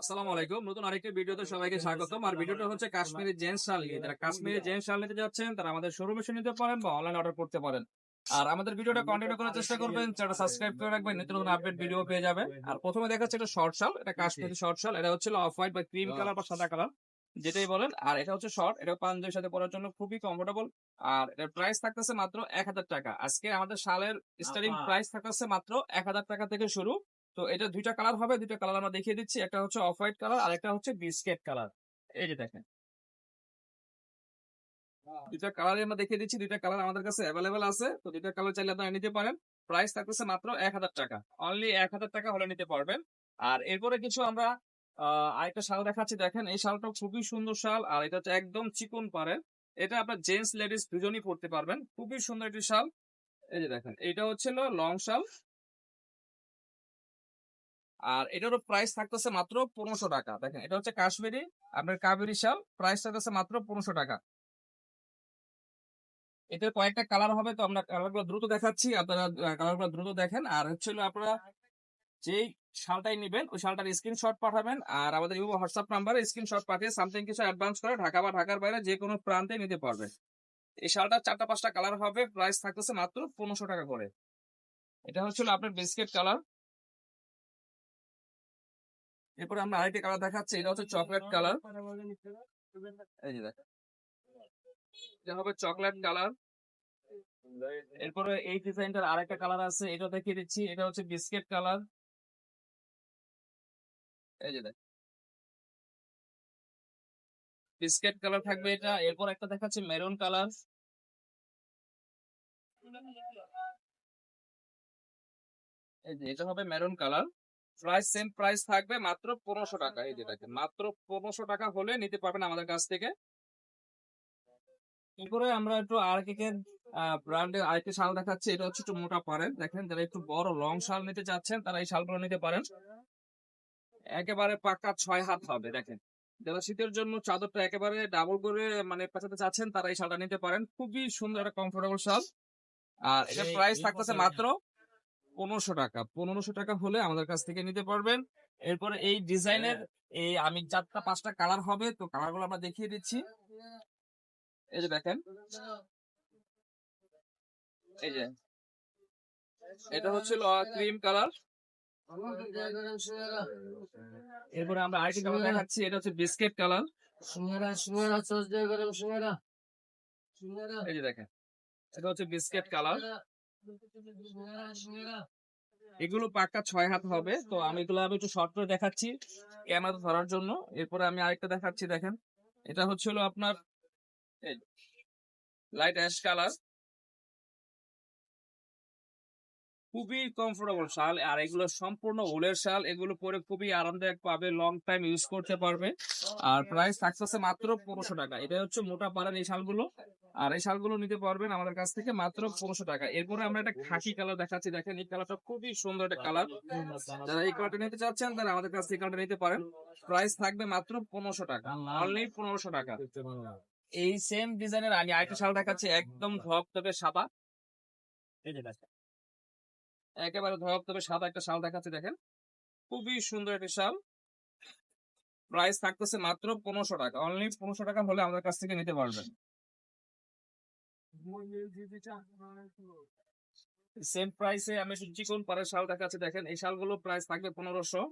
আসসালামু আলাইকুম। নতুন আরেকটি ভিডিওতে সবাইকে স্বাগতম। আর ভিডিওটা হচ্ছে কাশ্মীরি জেন্টস শাল নিয়ে। যারা কাশ্মীরি জেন্টস শাল নিতে যাচ্ছেন তারা আমাদের শোরুমে এসে নিতে পারেন বা অনলাইন অর্ডার করতে পারেন। আর আমাদের ভিডিওটা কন্টিনিউ করার চেষ্টা করবেন। চ্যানেলটা সাবস্ক্রাইব করে রাখবেন নিত্য নতুন আপডেট ভিডিও পেয়ে যাবে। আর প্রথমে দেখাচ্ছে এটা শর্ট শাল। এটা কাশ্মীরি শর্ট শাল। এটা হচ্ছে অফ হোয়াইট বা ক্রিম কালার বা সাদা কালার যেটাই বলেন। আর এটা হচ্ছে শর্ট এটা পাঞ্জাবির সাথে পরার জন্য খুবই কমফোর্টেবল আর এটার প্রাইস থাকতেছে মাত্র এক হাজার টাকা। আজকে আমাদের শালের স্টার্টিং প্রাইস থাকতেছে মাত্র এক হাজার টাকা থেকে শুরু। তো এটা দুইটা কালার হবে, দুইটা কালার আমরা দেখিয়ে দিচ্ছি। একটা হচ্ছে অফ হোয়াইট কালার আর একটা হচ্ছে বিস্কেট কালার এই যে দেখেন। দুইটা কালার আমরা দেখিয়ে দিচ্ছি, দুইটা কালার আমাদের কাছে অ্যাভেলেবেল আছে। তো দুইটা কালার চাইলে আপনারা নিতে পারেন। প্রাইস থাকতেছে মাত্র এক হাজার টাকা। অনলি এক হাজার টাকা হলে নিতে পারবেন। আর এরপরে কিছু আমরা আরেকটা শাল দেখাচ্ছি। দেখেন, এই শালটা খুবই সুন্দর শাল, আর এটা হচ্ছে একদম চিকন পারে এটা আপনার জেন্টস লেডিস দুজনই পড়তে পারবেন। খুবই সুন্দর একটি শাল। এই যে দেখেন এটা হচ্ছিল লং শাল। আর এটারও প্রাইস থাকতেছে মাত্র পনেরোশো টাকা। দেখেন, এটা হচ্ছে কাশ্মীরি, আপনার কাবেরি শাল প্রাইস থাকতেছে মাত্র পনেরোশো টাকা। এটার কয়েকটা কালার হবে, তো আমরা কালারগুলো দ্রুত দেখাচ্ছি, আপনারা কালারগুলো দ্রুত দেখেন। আর হচ্ছে হলো আপনারা যেই শালটাই নেবেন, ওই শালটার স্ক্রিনশট পাঠাবেন, আর আমাদের ইউ হোয়াটসঅ্যাপ নাম্বারে স্ক্রিনশট পাঠিয়ে সামথিং কিছু অ্যাডভান্স করে ঢাকা বা ঢাকার বাইরে যে কোনো প্রান্তে নিতে পারবে। এই শালটার চারটা পাঁচটা কালার হবে প্রাইস থাকতেছে মাত্র পনেরোশো টাকা করে। এটা হচ্ছিল আপনার বিস্কিট কালার এরপরে আমরা আরেকটি কালার দেখাচ্ছি, এটা হচ্ছে চকলেট কালার এই যে দেখেন। এটা হবে চকলেট কালার এরপরে এই ডিজাইনটার আরেকটা কালার আছে, এটা দেখিয়ে দিচ্ছি, এটা হচ্ছে বিস্কিট কালার এই যে দেখ বিস্কিট কালার থাকবে এটা, এরপর একটা দেখাচ্ছে মেরুন কালার এই যে, এটা হবে maroon colour price same price থাকবে মাত্র পনেরোশো টাকা এই যে দেখেন। মাত্র পনেরোশো টাকা হলে নিতে পারবেন আমাদের কাছ থেকে। এরপরে আমরা একটু আর আর্কিকের ব্র্যান্ডের আরেকটি শাল দেখাচ্ছি এটা হচ্ছে একটু মোটা পারেন দেখেন যারা একটু বড় লং শাল নিতে চাচ্ছেন তারা এই শালগুলো নিতে পারেন। একেবারে পাকা ছয় হাত হবে দেখেন। যারা শীতের জন্য চাদরটা একেবারে ডাবল করে মানে পেঁচাতে চাচ্ছেন তারা এই শালটা নিতে পারেন। খুবই সুন্দর একটা কমফোর্টেবল শাল। আর এটা প্রাইস থাকতেছে মাত্র পনেরোশো টাকা। পনেরোশো টাকা হলে আমাদের কাছ থেকে নিতে পারবেন। এরপরে এই ডিজাইনের এই আমি চারটা, পাঁচটা কালার হবে, তো কালারগুলো আমরা দেখিয়ে দিচ্ছি। এই যে দেখেন। এই যে। এটা হচ্ছে ক্রিম কালার। এরপরে আমরা আরেকটি কালার দেখাচ্ছি, এটা হচ্ছে বিস্কিট কালার। এই যে দেখেন, এটা হচ্ছে বিস্কিট কালার। এগুলো পাক্কা ছয় হাত হবে। তো আমি এগুলো আমি একটু শর্ট করে দেখাচ্ছি ক্যামেরা ধরার জন্য। এরপরে আমি আরেকটা দেখাচ্ছি, দেখেন। এটা হচ্ছিল আপনার লাইট অ্যাশ কালার খুবই কমফোর্টেবল শাল আর এগুলো সম্পূর্ণ উলের শাল। এগুলো পরে খুবই আরামদায়ক পাবে লং টাইম ইউজ করতে পারবে। আর প্রাইস থাকতেছে মাত্র পনেরোশো টাকা। এটা হচ্ছে মোটা পাড়ার এই শালগুলো। আর এই শালগুলো নিতে পারবেন আমাদের কাছ থেকে মাত্র পনেরোশো টাকা। এরপরে আমরা একটা খাকি কালার দেখাচ্ছি। দেখেন এই কালারটা খুবই সুন্দর একটা কালার যারা এই কালারটা নিতে চাচ্ছেন তারা আমাদের কাছ থেকে কালারটা নিতে পারেন। প্রাইস থাকবে মাত্র পনেরোশো টাকা। অনলি পনেরোশো টাকা। এই সেম ডিজাইনের আমি আরেকটা শাল দেখাচ্ছি একদম ধপধপে সাদা। এই যে একেবারে ধপধপে সাদা একটা শাল দেখাচ্ছি, দেখেন। খুবই সুন্দর একটি শাল। প্রাইস থাকতেছে মাত্র পনেরোশো টাকা। অনলি পনেরোশো টাকা হলে আমাদের কাছ থেকে নিতে পারবেন। সেম প্রাইসে আমি একটু চিকন পাড়ের শাল দেখাচ্ছি, দেখেন। এই শালগুলো প্রাইস থাকবে পনেরোশো।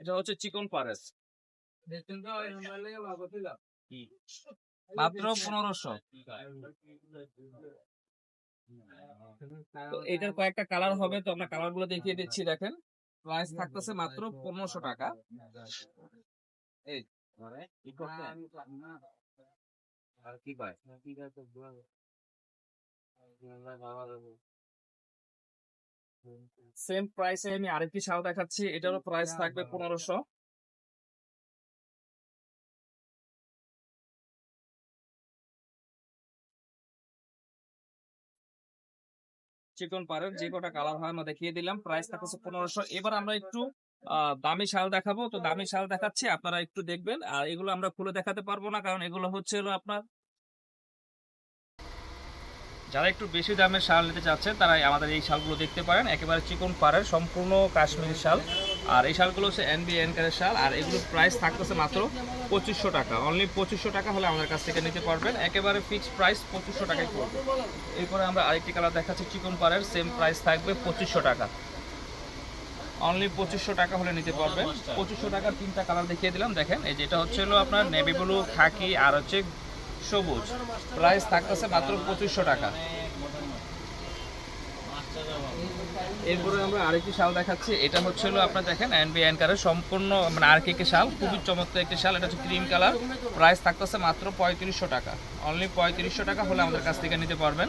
এটা হচ্ছে চিকন পারেস মাত্র পনেরোশো। তো এটার কয়েকটা কালার হবে, তো আমরা কালারগুলো দেখিয়ে দিচ্ছি, দেখেন। প্রাইস থাকতেছে মাত্র পনেরোশো টাকা। সেম প্রাইসে আমি আরেকটি শাল দেখাচ্ছি, এটারও প্রাইস থাকবে পনেরোশো। চিকন পারের যে কটা কালার হয় আমরা দেখিয়ে দিলাম। প্রাইস থাকছে পনেরোশো। এবার আমরা একটু দামি শাল দেখাবো। তো দামি শাল দেখাচ্ছি, আপনারা একটু দেখবেন। আর এগুলো আমরা খুলে দেখাতে পারব না, কারণ এগুলো হচ্ছে আপনার যারা একটু বেশি দামের শাল নিতে চাচ্ছেন তারা আমাদের এই শালগুলো দেখতে পারেন। একেবারে চিকন পাড়ের সম্পূর্ণ কাশ্মীরি শাল। আর এই শালগুলো হচ্ছে এনবি এনকারের শাল, আর এগুলোর প্রাইস থাকতেছে মাত্র পঁচিশশো টাকা। অনলি পঁচিশশো টাকা হলে আমাদের কাছ থেকে নিতে পারবেন। একেবারে ফিক্সড প্রাইস পঁচিশশো টাকায় পড়বে। এরপরে আমরা আরেকটি কালার দেখাচ্ছি, চিকন পাড়ের সেম প্রাইস থাকবে পঁচিশশো টাকা। অনলি পঁচিশশো টাকা হলে নিতে পারবেন। পঁচিশশো টাকার তিনটা কালার দেখিয়ে দিলাম, দেখেন। এই যেটা হচ্ছে হলো আপনার নেভি ব্লু খাকি আর হচ্ছে সবুজ। প্রাইস থাকতেছে মাত্র পঁচিশশো টাকা। এরপরে আমরা আরেকটি শাল দেখাচ্ছি। এটা হচ্ছে হলো আপনার দেখেন এনবি অ্যানকারের সম্পূর্ণ মানে আর কে শাল, খুবই চমৎকার একটি শাল। এটা হচ্ছে ক্রিম কালার প্রাইস থাকতেছে মাত্র পঁয়ত্রিশশো টাকা। অনলি পঁয়ত্রিশশো টাকা হলে আমাদের কাছ থেকে নিতে পারবেন।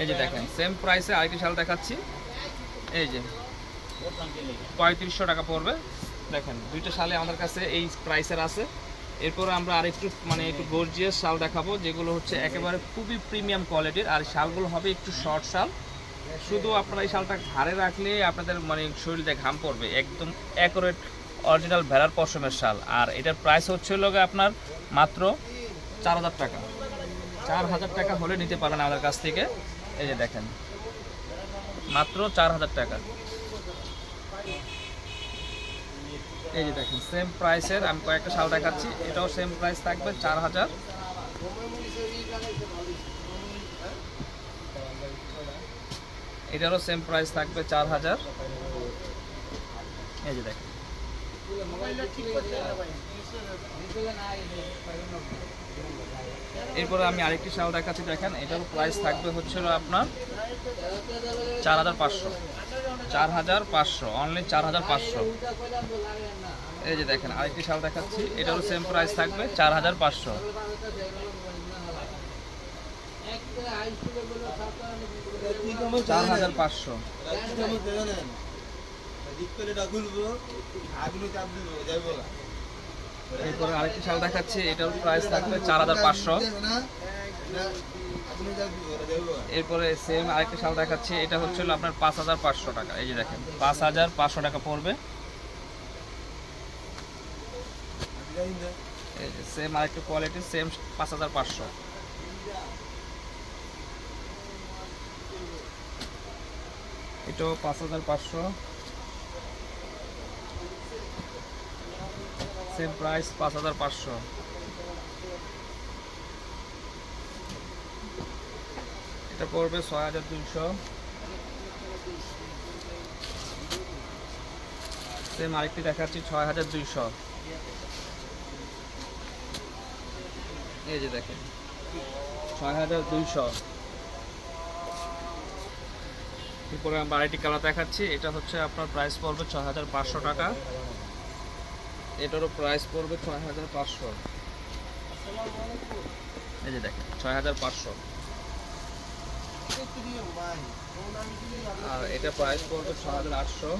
এই যে দেখেন সেম প্রাইসে আরেকটি শাল দেখাচ্ছি। এই যে, পঁয়ত্রিশশো টাকা পড়বে। দেখেন, দুইটা শালে আমাদের কাছে এই প্রাইসের আছে। এরপরে আমরা আরেকটু মানে একটু গর্জিয়াস শাল দেখাবো, যেগুলো হচ্ছে একেবারে খুবই প্রিমিয়াম কোয়ালিটির আর শালগুলো হবে একটু শর্ট শাল। শুধু আপনারা এই শালটা ঘাড়ে রাখলে আপনাদের মানে শরীরে ঘাম পড়বে। একদম অ্যাকোরেট অরিজিনাল ভেড়ার পশমের শাল। আর এটার প্রাইস হচ্ছে গিয়ে আপনার মাত্র চার হাজার টাকা। চার হাজার টাকা হলে নিতে পারেন আমাদের কাছ থেকে। এই যে দেখেন, মাত্র চার হাজার টাকা। এই যে দেখেন সেম প্রাইসের আমি কয়েকটা শাল দেখাচ্ছি। এটাও সেম প্রাইস থাকবে চার হাজার। এটারও সেম প্রাইস থাকবে চার হাজার। এই যে দেখেন। এরপরে আমি আরেকটি শাল দেখাচ্ছি, দেখেন, এটারও প্রাইস থাকবে হচ্ছে আপনার চার হাজার পাঁচশো। চার হাজার পাঁচশো অনলি চার হাজার পাঁচশো। এই যে দেখেন, আরেকটি শাল দেখাচ্ছি, এটারও সেম প্রাইস থাকবে চার হাজার পাঁচশো। চার হাজার পাঁচশো। আরেকটি শাল দেখাচ্ছি, এটার প্রাইস থাকবে চার হাজার পাঁচশো। এরপরে সেম আরেকটি শাল দেখাচ্ছি, এটা হচ্ছে আপনার পাঁচ হাজার পাঁচশো টাকা। এই যে দেখেন, পাঁচ হাজার পাঁচশো টাকা পড়বে। সেম আরেকটি কোয়ালিটি সেম পাঁচ হাজার পাঁচশো। এটাও পাঁচ হাজার পাঁচশো। সেম প্রাইস পাঁচ হাজার পাঁচশো। এটা পড়বে ছয় হাজার দুইশো। সেম আরেকটি দেখাচ্ছি, ছয় হাজার দুইশো। এই যে দেখেন, ছয় হাজার দুইশো। এরপরে আমরা আরেকটি কালার দেখাচ্ছি। এটা হচ্ছে আপনার প্রাইস পড়বে ছয় হাজার পাঁচশো টাকা। এটারও প্রাইস পড়বে ছয় হাজার পাঁচশো। এই যে দেখেন ছয় হাজার পাঁচশো। আর এটা প্রাইস পড়বে ছয় হাজার আটশো।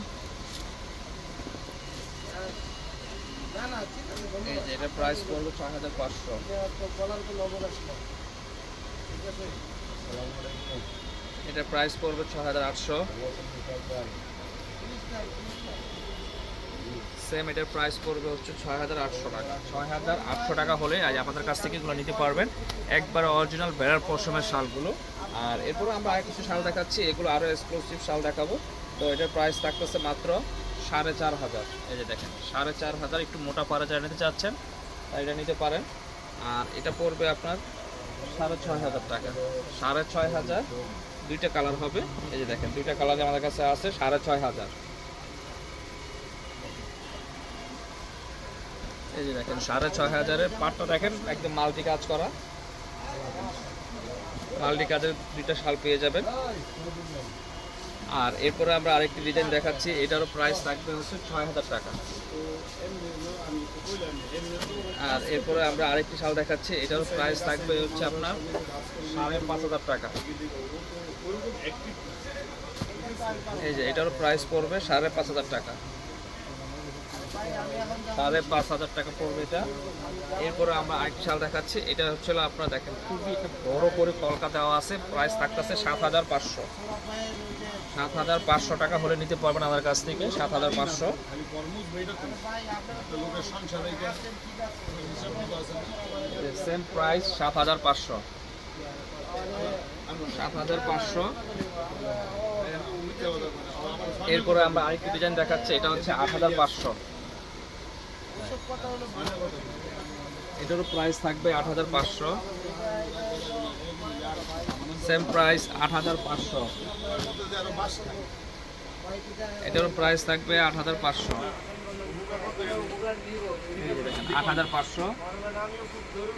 এই যে এটা প্রাইস পড়বে ছয় হাজার পাঁচশো। এটা প্রাইস পড়বে ছ হাজার আটশো। সেম এটার প্রাইস পড়বে হচ্ছে ছয় হাজার আটশো টাকা। ছয় হাজার আটশো টাকা হলে আজ আপনাদের কাছ থেকে এগুলো নিতে পারবেন। একবার অরিজিনাল বেড়ার পশমের শালগুলো। আর এরপরে আমরা আর কিছু শাল দেখাচ্ছি। এগুলো আরও এক্সক্লুসিভ শাল দেখাবো। তো এটার প্রাইস থাকতেছে মাত্র সাড়ে চার হাজার। এই যে দেখেন, সাড়ে চার হাজার একটু মোটা পাড়া যারা নিতে চাচ্ছেন এটা নিতে পারেন। আর এটা পড়বে আপনার সাড়ে ছয় হাজার টাকা। সাড়ে ছয় হাজার দুইটা কালার হবে। এই যে দেখেন, দুইটা কালার আমাদের কাছে আছে, সাড়ে ছয় হাজার। এই যে দেখেন, সাড়ে ছয় হাজারের পাটটা দেখেন, একদম মাল্টি কাজ করা। মাল্টি কাজের দুইটা শাল পেয়ে যাবেন। আর এরপরে আমরা আরেকটি ডিজাইন দেখাচ্ছি, এটারও প্রাইস থাকবে হচ্ছে ছয় হাজার টাকা। আর এরপরে আমরা আরেকটি শাল দেখাচ্ছি। এটারও প্রাইস থাকবে হচ্ছে আপনার সাড়ে পাঁচ হাজার টাকা। এই যে, এটারও প্রাইস পড়বে সাড়ে পাঁচ হাজার টাকা। সাড়ে পাঁচ হাজার টাকা পড়বে এটা। এরপরে আমরা আরেকটি শাল দেখাচ্ছি। এটা হচ্ছে আপনারা দেখেন, খুবই একটা বড় করে কলকা দেওয়া আছে। প্রাইস থাকতেছে সাত হাজার পাঁচশো। সাত হাজার পাঁচশো টাকা হলে নিতে পারবেন আমার কাছ থেকে, সাত হাজার পাঁচশো। সেম প্রাইস সাত হাজার পাঁচশো। সাত হাজার পাঁচশো। এরপরে আমরা আরেকটি ডিজাইন দেখাচ্ছি, এটা হচ্ছে আট হাজার পাঁচশো। এটারও প্রাইস থাকবে আট হাজার পাঁচশো। সেম প্রাইস আট হাজার পাঁচশো। এটারও প্রাইস থাকবে আট হাজার পাঁচশো। আট হাজার পাঁচশো।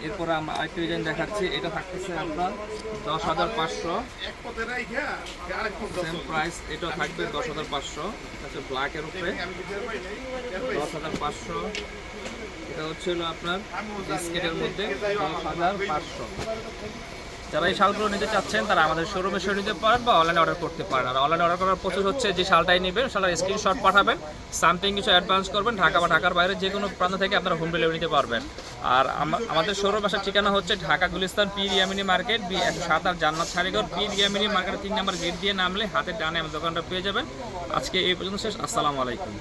এরপরে আমরা আরেকটি ডিজাইন দেখাচ্ছি, এটা থাকতেছে আপনার দশ হাজার পাঁচশো। সেম প্রাইস এটা থাকবে দশ হাজার পাঁচশো। হচ্ছে ব্ল্যাকের উপরে, দশ হাজার পাঁচশো। এটা হচ্ছে হলো আপনার বিস্কিটের মধ্যে দশ হাজার পাঁচশো। যারা এই শালগুলো নিতে চাচ্ছেন, তারা আমাদের শোরুমে এসে নিতে পারেন বা অনলাইনে অর্ডার করতে পারেন। আর অনলাইনে অর্ডার করার প্রসেস হচ্ছে যে শালটাই নেবেন, শালটার স্ক্রিনশট পাঠাবেন সামথিং কিছু অ্যাডভান্স করবেন, ঢাকা বা ঢাকার বাইরে যে কোনো প্রান্ত থেকে আপনারা হোম ডেলিভারি নিতে পারবেন। আর আমাদের শোরুম আসার ঠিকানা হচ্ছে ঢাকা গুলিস্তান পি রিয়ামিনি মার্কেট, বি একশো সাত আর জান্নাত শাড়িঘর পি রিয়ামিনি মার্কেটের তিন নাম্বার গেট দিয়ে নামলে হাতের ডানে আমার দোকানটা পেয়ে যাবেন। আজকে এই পর্যন্ত শেষ, আসসালামু আলাইকুম।